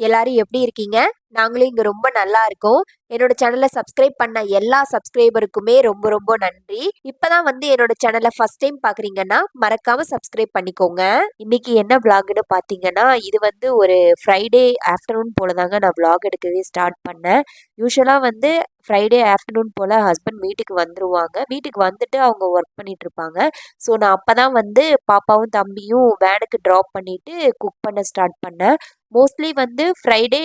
எல்லாரும் எப்படி இருக்கீங்க? நாங்களும் இங்கே ரொம்ப நல்லா இருக்கோம். என்னோட சேனலை சப்ஸ்கிரைப் பண்ண எல்லா சப்ஸ்கிரைபருக்குமே ரொம்ப ரொம்ப நன்றி. இப்பதான் வந்து என்னோட சேனலை ஃபர்ஸ்ட் டைம் பார்க்குறீங்கன்னா மறக்காம சப்ஸ்கிரைப் பண்ணிக்கோங்க. இன்னைக்கு என்ன விளாக்னு பார்த்தீங்கன்னா இது வந்து ஒரு ஃப்ரைடே ஆஃப்டர்நூன் போல தாங்க நான் விளாக் எடுக்கவே ஸ்டார்ட் பண்ணேன். யூஸ்வலாக வந்து ஃப்ரைடே ஆஃப்டர்நூன் போல் ஹஸ்பண்ட் வீட்டுக்கு வந்துருவாங்க. வீட்டுக்கு வந்துட்டு அவங்க ஒர்க் பண்ணிட்டு இருப்பாங்க. ஸோ நான் அப்போ தான் வந்து பாப்பாவும் தம்பியும் வேனுக்கு ட்ராப் பண்ணிட்டு குக் பண்ண ஸ்டார்ட் பண்ணேன். மோஸ்ட்லி வந்து ஃப்ரைடே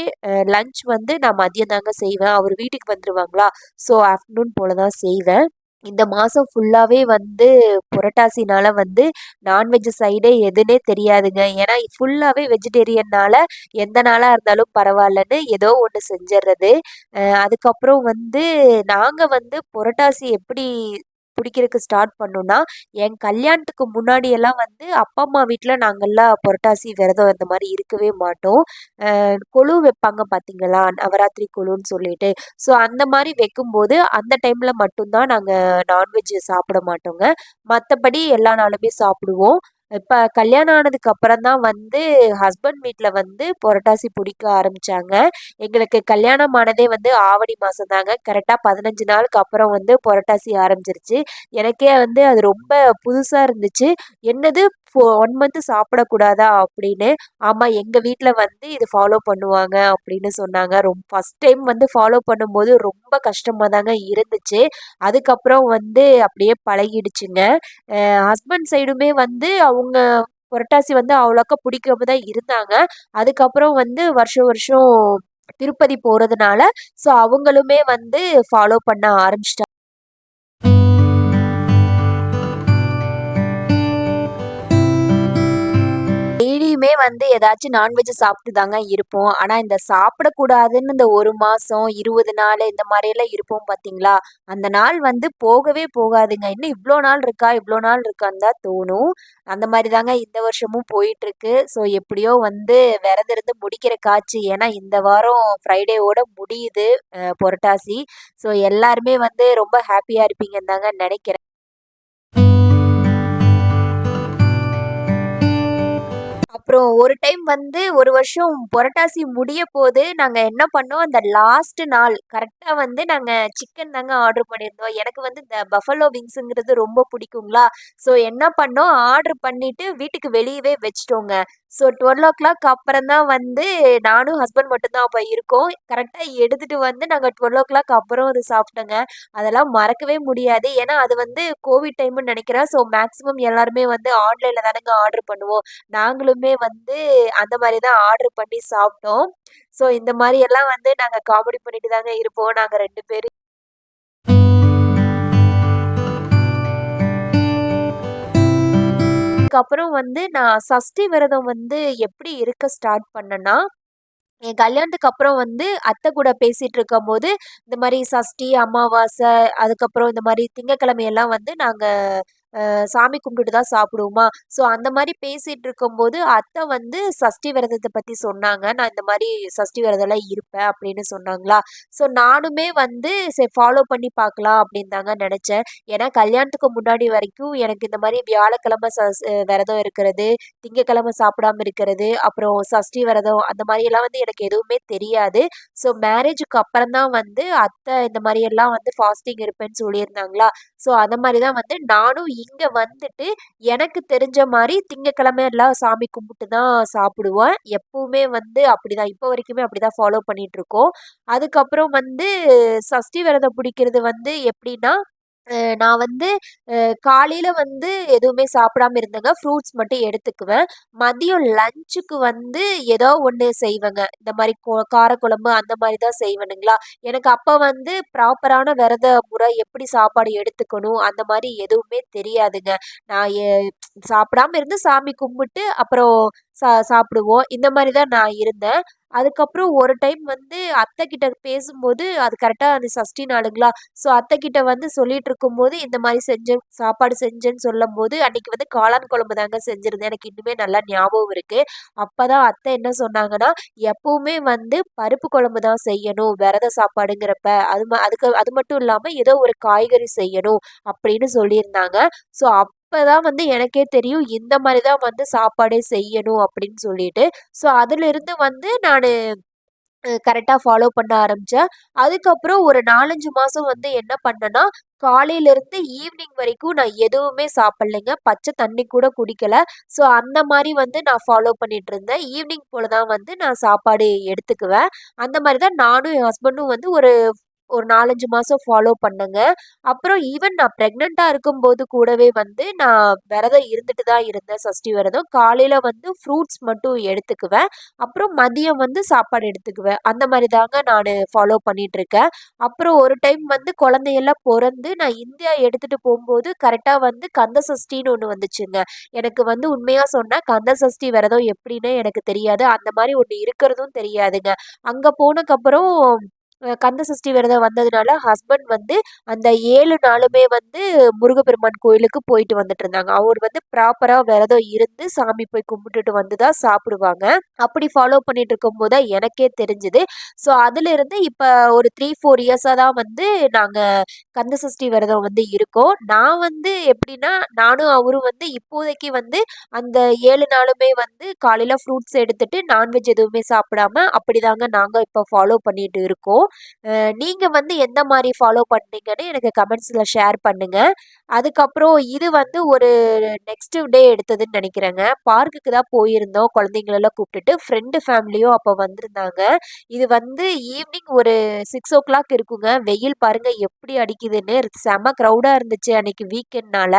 லஞ்ச் வந்து நான் மதியம் தாங்க செய்வேன். அவர் வீட்டுக்கு வந்துடுவாங்களா ஸோ ஆஃப்டர்நூன் போல தான் செய்வேன். இந்த மாதம் ஃபுல்லாகவே வந்து புரட்டாசினால் வந்து நான்வெஜ் சைடே எதுனே தெரியாதுங்க. ஏன்னா ஃபுல்லாகவே வெஜிடேரியன்னால் எந்த நாளாக இருந்தாலும் பரவாயில்லன்னு ஏதோ ஒன்று செஞ்சிடுறது அதுக்கப்புறம் வந்து நாங்கள் வந்து புரட்டாசி எப்படி பிடிக்கிறதுக்கு ஸ்டார்ட் பண்ணோன்னா என் கல்யாணத்துக்கு முன்னாடியெல்லாம் வந்து அப்பா அம்மா வீட்டில் நாங்கள்லாம் புரட்டாசி விரதம் இந்த மாதிரி இருக்கவே மாட்டோம். கொழு வைப்பாங்க பார்த்தீங்களா நவராத்திரி கொழுன்னு சொல்லிட்டு. ஸோ அந்த மாதிரி வைக்கும்போது அந்த டைமில் மட்டும்தான் நாங்கள் நான்வெஜ் சாப்பிட மாட்டோங்க. மற்றபடி எல்லா நாளுமே சாப்பிடுவோம். இப்போ கல்யாணம் ஆனதுக்கு அப்புறம் தான் வந்து ஹஸ்பண்ட் வீட்டில் வந்து புரட்டாசி பிடிக்க ஆரம்பித்தாங்க எங்களுக்கு கல்யாணம் ஆனதே வந்து ஆவணி மாதம் தாங்க. கரெக்டாக பதினஞ்சு நாளுக்கு அப்புறம் வந்து புரட்டாசி ஆரம்பிச்சிருச்சு. எனக்கே வந்து அது ரொம்ப புதுசாக இருந்துச்சு. என்னது ஒன் மந்த்து சாப்பிடக்கூடாதா அப்படின்னு ஆமாம் எங்கள் வீட்டில் வந்து இது ஃபாலோ பண்ணுவாங்க அப்படின்னு சொன்னாங்க. ரொம்ப ஃபஸ்ட் டைம் வந்து ஃபாலோ பண்ணும்போது ரொம்ப கஷ்டமாக தாங்க இருந்துச்சு. அதுக்கப்புறம் வந்து அப்படியே பழகிடுச்சுங்க. ஹஸ்பண்ட் சைடுமே வந்து அவங்க புரட்டாசி வந்து அவ்வளோக்கா பிடிக்காம தான் இருந்தாங்க. அதுக்கப்புறம் வந்து வருஷம் வருஷம் திருப்பதி போகிறதுனால ஸோ அவங்களுமே வந்து ஃபாலோ பண்ண ஆரம்பிச்சிட்டாங்க. எப்பவுமே வந்து ஏதாச்சும் நான்வெஜ் சாப்பிட்டு தாங்க இருப்போம். ஆனால் இந்த சாப்பிடக்கூடாதுன்னு இந்த ஒரு மாதம் இருபது நாள் இந்த மாதிரியெல்லாம் இருப்போம் பார்த்தீங்களா அந்த நாள் வந்து போகவே போகாதுங்க. இன்னும் இவ்வளோ நாள் இருக்கா? இவ்வளோ நாள் இருக்கான்னு தான் தோணும். அந்த மாதிரி தாங்க இந்த வருஷமும் போயிட்டுருக்கு. ஸோ எப்படியோ வந்து விரத இருந்து முடிக்கிற காட்சி ஏன்னா இந்த வாரம் ஃப்ரைடேவோட முடியுது புரட்டாசி. ஸோ எல்லாருமே வந்து ரொம்ப ஹாப்பியாக இருப்பீங்கன்னு தாங்க நினைக்கிறேன். அப்புறம் ஒரு டைம் வந்து ஒரு வருஷம் புரட்டாசி முடிய போது நாங்கள் என்ன பண்ணோம்? அந்த லாஸ்ட் நாள் கரெக்டாக வந்து நாங்கள் சிக்கன் தாங்க ஆர்டர் பண்ணியிருந்தோம். எனக்கு வந்து இந்த பஃபலோ விங்ஸுங்கிறது ரொம்ப பிடிக்குங்களா? ஸோ என்ன பண்ணோம்? ஆர்டர் பண்ணிவிட்டு வீட்டுக்கு வெளியவே வச்சிட்டோங்க. ஸோ டுவெல் ஓ கிளாக் அப்புறம் தான் வந்து நானும் ஹஸ்பண்ட் மட்டும்தான் அப்போ இருக்கோம். கரெக்டாக எடுத்துகிட்டு வந்து நாங்கள் டுவெல் ஓ கிளாக் அப்புறம் அது சாப்பிட்டோங்க. அதெல்லாம் மறக்கவே முடியாது. ஏன்னா அது வந்து கோவிட் டைம்னு நினைக்கிறேன். ஸோ மேக்ஸிமம் எல்லாருமே வந்து ஆன்லைனில் தானேங்க ஆர்டர் பண்ணுவோம். நாங்களுமே வந்து அந்த மாதிரி தான் ஆர்டர் பண்ணி சாப்பிட்டோம். ஸோ இந்த மாதிரி எல்லாம் வந்து நாங்கள் காமெடி பண்ணிட்டு தாங்க இருப்போம். நாங்கள் ரெண்டு பேரும் அதுக்கப்புறம் வந்து நான் சஷ்டி விரதம் வந்து எப்படி இருக்க ஸ்டார்ட் பண்ணேன்னா என் கல்யாணத்துக்கு அப்புறம் வந்து அத்தை கூட பேசிகிட்டு இருக்கும்போது இந்த மாதிரி சஷ்டி அமாவாசை அதுக்கப்புறம் இந்த மாதிரி திங்கக்கிழமையெல்லாம் வந்து நாங்கள் சாமி கும்பிட்டுட்டு தான் சாப்பிடுவோமா? ஸோ அந்த மாதிரி பேசிகிட்டு இருக்கும்போது அத்தை வந்து சஷ்டி விரதத்தை பற்றி சொன்னாங்க. நான் இந்த மாதிரி சஷ்டி விரதம்லாம் இருப்பேன் அப்படின்னு சொன்னாங்களா? ஸோ நானுமே வந்து சரி ஃபாலோ பண்ணி பார்க்கலாம் அப்படின்னு தாங்க நினச்சேன். ஏன்னா கல்யாணத்துக்கு முன்னாடி வரைக்கும் எனக்கு இந்த மாதிரி வியாழக்கிழமை ச விரதம் இருக்கிறது திங்கக்கிழமை சாப்பிடாம இருக்கிறது அப்புறம் சஷ்டி விரதம் அந்த மாதிரியெல்லாம் வந்து எனக்கு எதுவுமே தெரியாது. ஸோ மேரேஜுக்கு அப்புறம் தான் வந்து அத்தை இந்த மாதிரியெல்லாம் வந்து ஃபாஸ்டிங் இருப்பேன்னு சொல்லியிருந்தாங்களா? ஸோ அந்த மாதிரி தான் வந்து நானும் இங்கே வந்துட்டு எனக்கு தெரிஞ்ச மாதிரி திங்கக்கிழமை எல்லாம் சாமி கும்பிட்டு தான் சாப்பிடுவேன். எப்போவுமே வந்து அப்படி தான் இப்போ வரைக்குமே அப்படிதான் ஃபாலோ பண்ணிகிட்ருக்கோம் அதுக்கப்புறம் வந்து சஷ்டி விரதம் பிடிக்கிறது வந்து எப்படின்னா நான் வந்து காலையில் வந்து எதுவுமே சாப்பிடாம இருந்தேங்க. ஃப்ரூட்ஸ் மட்டும் எடுத்துக்குவேன். மதியம் லஞ்சுக்கு வந்து ஏதோ ஒன்று செய்வேங்க. இந்த மாதிரி கொ காரக்குழம்பு அந்த மாதிரி தான் செய்வேனுங்களா? எனக்கு அப்போ வந்து ப்ராப்பரான விரத முறை எப்படி சாப்பாடு எடுத்துக்கணும்? அந்த மாதிரி எதுவுமே தெரியாதுங்க. நான் சாப்பிடாம இருந்து சாமி கும்பிட்டு அப்புறம் சா சாப்பிடுவோம். இந்த மாதிரி தான் நான் இருந்தேன். அதுக்கப்புறம் ஒரு டைம் வந்து அத்தை கிட்ட பேசும்போது அது கரெக்டாக அந்த சஷ்டி நாளுங்களா ஸோ அத்தை கிட்ட வந்து சொல்லிட்டு இருக்கும்போது இந்த மாதிரி செஞ்சேன் சாப்பாடு செஞ்சேன்னு சொல்லும் போது அன்னைக்கு வந்து காளான் குழம்பு தாங்க செஞ்சிருந்தேன். எனக்கு இன்னுமே நல்லா ஞாபகம் இருக்கு. அப்போதான் அத்தை என்ன சொன்னாங்கன்னா எப்பவுமே வந்து பருப்பு குழம்பு தான் செய்யணும் விரத சாப்பாடுங்கிறப்ப. அது அதுக்கு அது மட்டும் இல்லாமல் ஏதோ ஒரு காய்கறி செய்யணும். அப்படின்னு சொல்லியிருந்தாங்க. ஸோ அப் இப்போ தான் வந்து எனக்கே தெரியும் இந்த மாதிரி தான் வந்து சாப்பாடே செய்யணும் அப்படின்னு சொல்லிட்டு ஸோ அதிலிருந்து வந்து நான் கரெக்டாக ஃபாலோ பண்ண ஆரம்பித்தேன் அதுக்கப்புறம் ஒரு நாலஞ்சு மாதம் வந்து என்ன பண்ணேன்னா, காலையிலேருந்து ஈவினிங் வரைக்கும் நான் எதுவுமே சாப்பிட்லைங்க பச்சை தண்ணி கூட குடிக்கல. ஸோ அந்த மாதிரி வந்து நான் ஃபாலோ பண்ணிட்டுருந்தேன். ஈவினிங் போல தான் வந்து நான் சாப்பாடு எடுத்துக்குவேன். அந்த மாதிரி தான் நானும் என் ஹஸ்பண்டும் வந்து ஒரு ஒரு நாலஞ்சு மாதம் ஃபாலோ பண்ணுங்க அப்புறம் ஈவன் நான் ப்ரெக்னெண்ட்டாக இருக்கும்போது கூடவே வந்து நான் விரதம் இருந்துட்டு தான் இருந்தேன். சஷ்டி விரதம். காலையில் வந்து ஃப்ரூட்ஸ் மட்டும் எடுத்துக்குவேன். அப்புறம் மதியம் வந்து சாப்பாடு எடுத்துக்குவேன். அந்த மாதிரி தாங்க நான் ஃபாலோ பண்ணிகிட்ருக்கேன் அப்புறம் ஒரு டைம் வந்து குழந்தையெல்லாம் பிறந்து நான் இந்தியா எடுத்துகிட்டு போகும்போது கரெக்டாக வந்து கந்த சஷ்டின்னு ஒன்று வந்துச்சுங்க. எனக்கு வந்து உண்மையாக சொன்னால் கந்த சஷ்டி விரதம் எப்படின்னு எனக்கு தெரியாது. அந்த மாதிரி ஒன்று இருக்கிறதும் தெரியாதுங்க. அங்கே போனக்கப்புறம் கந்த சஷ்டி விரதம் வந்ததுனால ஹஸ்பண்ட் வந்து அந்த ஏழு நாளுமே வந்து முருகப்பெருமான் கோயிலுக்கு போயிட்டு வந்துட்டுருந்தாங்க. அவர் வந்து ப்ராப்பராக விரதம் இருந்து சாமி போய் கும்பிட்டுட்டு வந்து தான் சாப்பிடுவாங்க. அப்படி ஃபாலோ பண்ணிட்டு இருக்கும்போது தான் எனக்கே தெரிஞ்சுது ஸோ அதுலேருந்து இப்போ ஒரு த்ரீ ஃபோர் இயர்ஸாக தான் வந்து நாங்கள் கந்த சஷ்டி விரதம் வந்து இருக்கோம். நான் வந்து எப்படின்னா, நானும் அவரும் வந்து இப்போதைக்கு வந்து அந்த ஏழு நாளுமே வந்து காலையில் ஃப்ரூட்ஸ் எடுத்துட்டு நான்வெஜ் எதுவுமே சாப்பிடாம அப்படிதாங்க நாங்கள் இப்போ ஃபாலோ பண்ணிட்டு இருக்கோம். நீங்கள் வந்து எந்த மாதிரி ஃபாலோ பண்ணீங்கன்னு எனக்கு கமெண்ட்ஸில் ஷேர் பண்ணுங்கள் அதுக்கப்புறம் இது வந்து ஒரு நெக்ஸ்ட் டே எடுத்ததுன்னு நினைக்கிறேங்க பார்க்குக்கு தான் போயிருந்தோம் குழந்தைங்களெல்லாம் கூப்பிட்டுட்டு. ஃப்ரெண்டு ஃபேமிலியும் அப்போ வந்திருந்தாங்க. இது வந்து ஈவினிங் ஒரு 6:00 இருக்குங்க. வெயில் பாருங்கள் எப்படி அடிக்குதுன்னு. செம க்ரௌடாக இருந்துச்சு அன்னைக்கு வீக்கெண்ட்னால.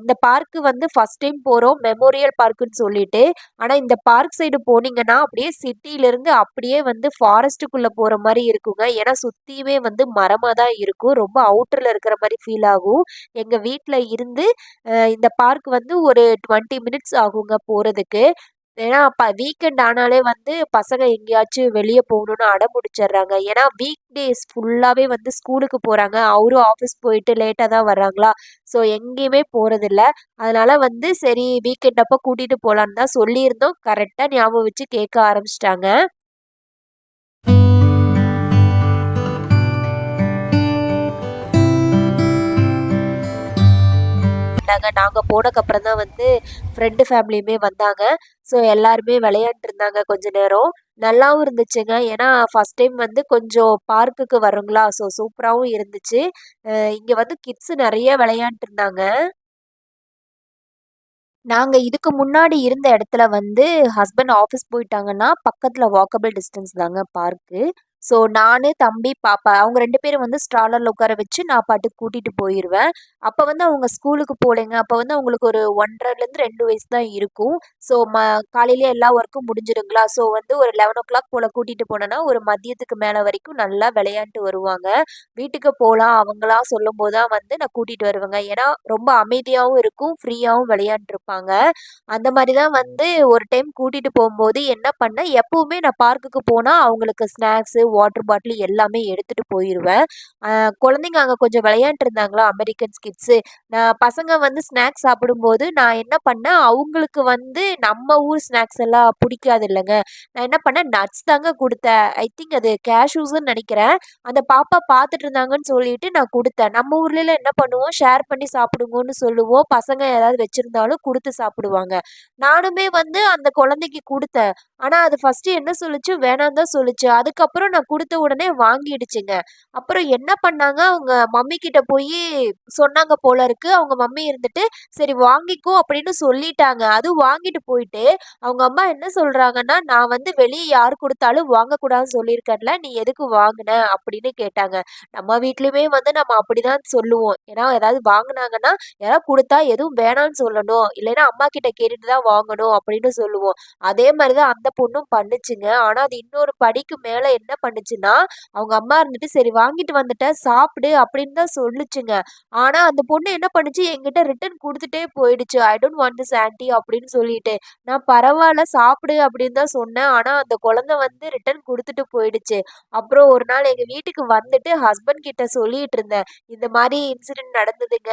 இந்த பார்க்கு வந்து ஃபர்ஸ்ட் டைம் போகிறோம் மெமோரியல் பார்க்குன்னு சொல்லிட்டு. ஆனால் இந்த பார்க் சைடு போனீங்கன்னா, அப்படியே சிட்டியிலேருந்து அப்படியே வந்து ஃபாரஸ்ட்டுக்குள்ளே போகிற மாதிரி இருக்கும் இருக்குங்க. ஏன்னா சுற்றியுமே வந்து மரமாக தான் இருக்கும். ரொம்ப அவுட்டரில் இருக்கிற மாதிரி ஃபீல் ஆகும். எங்கள் வீட்டில் இருந்து இந்த பார்க் வந்து ஒரு 20 மினிட்ஸ் ஆகுங்க போகிறதுக்கு ஏன்னா அப்போ வீக்கெண்ட் ஆனாலே வந்து பசங்க எங்கேயாச்சும் வெளியே போகணும்னு அடம் முடிச்சிடுறாங்க ஏன்னா வீக் டேஸ் ஃபுல்லாகவே வந்து ஸ்கூலுக்கு போகிறாங்க அவரும் ஆஃபீஸ் போயிட்டு லேட்டாக தான் வர்றாங்களா, ஸோ எங்கேயுமே போகிறதில்ல அதனால் வந்து சரி வீக்கெண்ட் அப்போ கூட்டிகிட்டு போகலான்னு தான் சொல்லியிருந்தோம். கரெக்டாக ஞாபகம் வச்சு கேட்க ஆரம்பிச்சிட்டாங்க நாங்க நாங்கள் போனக்கப்புறம் தான் வந்து ஃப்ரெண்டு ஃபேமிலியுமே வந்தாங்க. ஸோ எல்லாருமே விளையாண்ட்டு இருந்தாங்க கொஞ்ச நேரம். நல்லாவும் இருந்துச்சுங்க. ஏன்னா ஃபர்ஸ்ட் டைம் வந்து கொஞ்சம் பார்க்குக்கு வருங்களா ஸோ சூப்பராகவும் இருந்துச்சு. இங்கே வந்து கிட்ஸ் நிறைய விளையாண்டுருந்தாங்க நாங்கள் இதுக்கு முன்னாடி இருந்த இடத்துல வந்து ஹஸ்பண்ட் ஆஃபீஸ் போயிட்டாங்கன்னா, பக்கத்தில் வாக்கபிள் டிஸ்டன்ஸ் தாங்க பார்க்கு. ஸோ நான் தம்பி, பாப்பா அவங்க ரெண்டு பேரும் வந்து ஸ்ட்ராலரில் உட்கார வச்சு நான் பாட்டுக்கு கூட்டிகிட்டு போயிடுவேன் அப்போ வந்து அவங்க ஸ்கூலுக்கு போலேங்க. அப்போ வந்து அவங்களுக்கு ஒரு 1 1/2லேருந்து 2 வயசு தான் இருக்கும். ஸோ ம காலையிலே எல்லா ஒர்க்கும் முடிஞ்சிருங்களா, ஸோ வந்து ஒரு லெவன் ஓ கிளாக் போல் கூட்டிகிட்டு போனேன்னா, ஒரு மதியத்துக்கு மேலே வரைக்கும் நல்லா விளையாண்ட்டு வருவாங்க. வீட்டுக்கு போகலாம் அவங்களா சொல்லும்போது தான் வந்து நான் கூட்டிகிட்டு வருவேங்க. ஏன்னா ரொம்ப அமைதியாகவும் இருக்கும், ஃப்ரீயாகவும் விளையாண்டுருப்பாங்க அந்த மாதிரி தான் வந்து ஒரு டைம் கூட்டிகிட்டு போகும்போது என்ன பண்ணேன், எப்போவுமே நான் பார்க்குக்கு போனால் அவங்களுக்கு ஸ்நாக்ஸு, வாட்டர் பாட்டில் எல்லாமே எடுத்துகிட்டு போயிடுவேன் குழந்தைங்க அங்கே கொஞ்சம் விளையாண்ட்டுருந்தாங்களா அமெரிக்கன்ஸ் கிட்ஸு. நான் பசங்க வந்து ஸ்நாக்ஸ் சாப்பிடும்போது நான் என்ன பண்ணேன், அவங்களுக்கு வந்து நம்ம ஊர் ஸ்நாக்ஸ் எல்லாம் பிடிக்காது இல்லைங்க. நான் என்ன பண்ணேன், நட்ஸ் தாங்க கொடுத்தேன். ஐ திங்க் அது கேஷ்யூஸ்ன்னு நினைக்கிறேன். அந்த பாப்பா பார்த்துட்டு இருந்தாங்கன்னு சொல்லிட்டு நான் கொடுத்தேன். நம்ம ஊர்லலாம் என்ன பண்ணுவோம், ஷேர் பண்ணி சாப்பிடுங்கன்னு சொல்லுவோம். பசங்க ஏதாவது வச்சுருந்தாலும் கொடுத்து சாப்பிடுவாங்க. நானுமே வந்து அந்த குழந்தைக்கு கொடுத்தேன். ஆனால் அது ஃபஸ்ட்டு என்ன சொல்லுச்சு, வேணாம் தான் சொல்லிச்சு. அதுக்கப்புறம் நான் கொடுத்த உடனே வாங்கிடுச்சுங்க. அப்புறம் என்ன பண்ணாங்க, அவங்க மம்மி கிட்ட போய் சொன்னாங்க போல இருக்கு. அவங்க மம்மி இருந்துட்டு, "சரி வாங்கிக்கோ" அப்படின்னு சொல்லிட்டாங்க. அது வாங்கிட்டு போயிட்டு, அவங்க அம்மா என்ன சொல்றாங்கன்னா, "நான் வந்து வெளிய யார் கொடுத்தாலும் வாங்கக்கூடாதுன்னு சொல்லியிருக்கேன்ல, நீ எதுக்கு வாங்குன?" அப்படின்னு கேட்டாங்க. நம்ம வீட்லயுமே வந்து நம்ம அப்படிதான் சொல்லுவோம். ஏன்னா ஏதாவது வாங்குனாங்கன்னா, யாராவது குடுத்தா எதுவும் வேணாம்னு சொல்லணும். இல்லைன்னா அம்மா கிட்ட கேட்டுட்டு தான் வாங்கணும் அப்படின்னு சொல்லுவோம். அதே மாதிரிதான் தான் அந்த பொண்ணும் பண்ணுச்சுங்க. ஆனா அது இன்னொரு படிக்கு மேல என்ன பண்ணுச்சுன்னா, அவங்க அம்மா இருந்துட்டு, "சரி வாங்கிட்டு வந்துட்டேன் சாப்பிடு" அப்படின்னு தான் சொல்லுச்சுங்க. ஆனா அந்த பொண்ணு என்ன பண்ணுச்சு, என்கிட்ட ரிட்டர்ன் குடுத்துட்டே போயிடுச்சு. "I don't want this aunty" அப்படின்னு சொல்லிட்டு. நான் பரவாயில்ல சாப்பிடு" அப்படின்னு தான் சொன்னேன். ஆனா அந்த குழந்தை வந்து ரிட்டர்ன் குடுத்துட்டு போயிடுச்சு. அப்புறம் ஒரு நாள் எங்க வீட்டுக்கு வந்துட்டு ஹஸ்பண்ட் கிட்ட சொல்லிட்டு இருந்தேன். "இந்த மாதிரி இன்சிடென்ட் நடந்ததுங்க"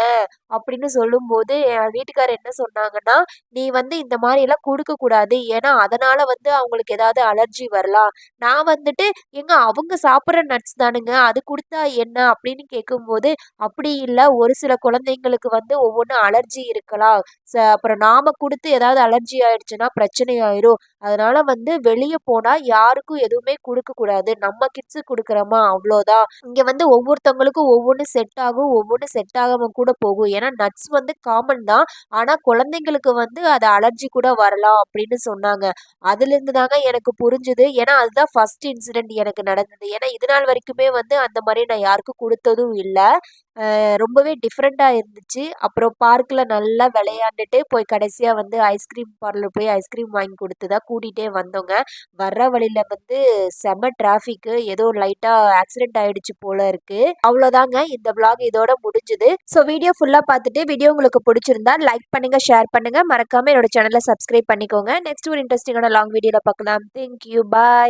அப்படின்னு சொல்லும்போது, என் வீட்டுக்காரர் என்ன சொன்னாங்கன்னா, "நீ வந்து இந்த மாதிரி எல்லாம் கொடுக்க கூடாது ஏன்னா அதனால வந்து அவங்களுக்கு ஏதாவது அலர்ஜி வரலாம்." நான் வந்துட்டு, ஏங்க அவங்க சாப்பிட்ற நட்ஸ் தானுங்க. அது கொடுத்தா என்ன அப்படின்னு கேட்கும்போது அப்படி இல்லை. ஒரு சில குழந்தைங்களுக்கு வந்து ஒவ்வொன்றும் அலர்ஜி இருக்கலாம். ச அப்புறம் நாம கொடுத்து ஏதாவது அலர்ஜி ஆயிடுச்சுன்னா பிரச்சனை ஆயிரும் அதனால வந்து வெளியே போனால் யாருக்கும் எதுவுமே கொடுக்கக்கூடாது நம்ம கிட்ஸு கொடுக்குறோமா? அவ்வளோதான். இங்கே வந்து ஒவ்வொருத்தவங்களுக்கும் ஒவ்வொன்று செட் ஆகும் ஒவ்வொன்று செட் ஆகாமல் கூட போகும். ஏன்னா நட்ஸ் வந்து காமன் தான். ஆனால் குழந்தைங்களுக்கு வந்து அது அலர்ஜி கூட வரலாம் அப்படின்னு சொன்னாங்க. அதுலேருந்து தாங்க எனக்கு புரிஞ்சுது. ஏன்னா அதுதான் ஃபஸ்ட் இன்சிடென்ட் எனக்கு நடந்தது. ஏன்னா இது நாள் வரைக்குமே வந்து அந்த மாதிரி நான் யாருக்கும் கொடுத்ததும் இல்லை. ரொம்பவே டிஃப்ரெண்ட்டாக இருந்துச்சு. அப்புறம் பார்க்கில் நல்லா விளையாண்டுட்டு போய் கடைசியாக வந்து ஐஸ்கிரீம் பார்லர் போய் ஐஸ்கிரீம் வாங்கி கொடுத்து தான் கூட்டிகிட்டே வந்தோங்க. வர்ற வழியில் வந்து செம டிராஃபிக்கு ஏதோ லைட்டாக ஆக்சிடென்ட் ஆகிடுச்சு போல இருக்குது அவ்வளோதாங்க. இந்த vlog இதோட முடிஞ்சுது. ஸோ வீடியோ ஃபுல்லாக பார்த்துட்டு வீடியோ உங்களுக்கு பிடிச்சிருந்தா லைக் பண்ணுங்கள் ஷேர் பண்ணுங்க. மறக்காமல் என்னோட சேனலை சப்ஸ்கிரைப் பண்ணிக்கோங்க. நெக்ஸ்ட் ஒரு இன்ட்ரெஸ்டிங்கான லாங் வீடியோவில் பார்க்கலாம். Thank you bye